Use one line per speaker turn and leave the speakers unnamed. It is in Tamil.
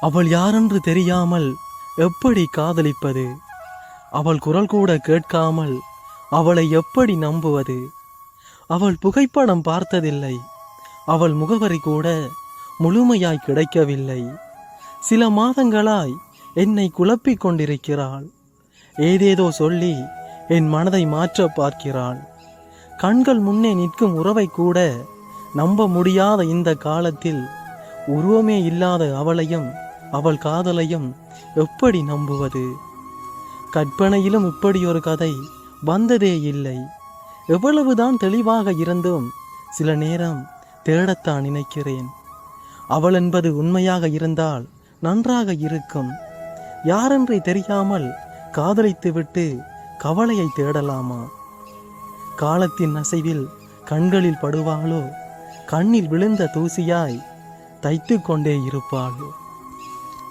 அவள் யாரென்று தெரியாமல் எப்படி காதலிப்பது? அவள் குரல் கூட கேட்காமல் அவளை எப்படி நம்புவது? அவள் புகைப்படம் பார்த்ததில்லை. அவள் முகவரி கூட முழுமையாய் கிடைக்கவில்லை. சில மாதங்களாய் என்னை குழப்பிக் கொண்டிருக்கிறாள். ஏதேதோ சொல்லி என் மனதை மாற்ற பார்க்கிறாள். கண்கள் முன்னே நிற்கும் உறவை கூட நம்ப முடியாத இந்த காலத்தில் உருவமே இல்லாத அவளையும் அவள் காதலையும் எப்படி நம்புவது? கற்பனையிலும் இப்படி ஒரு கதை வந்ததே இல்லை. எவ்வளவுதான் தெளிவாக இருந்தும் சில நேரம் தேடத்தான் நினைக்கிறேன். அவள் என்பது உண்மையாக இருந்தால் நன்றாக இருக்கும். யாரென்றே தெரியாமல் காதலித்துவிட்டு கவலையை தேடலாமா? காலத்தின் அசைவில் கண்களில் படுவாளோ? கண்ணில் விழுந்த தூசியாய் தைத்து கொண்டே இருப்பாளோ.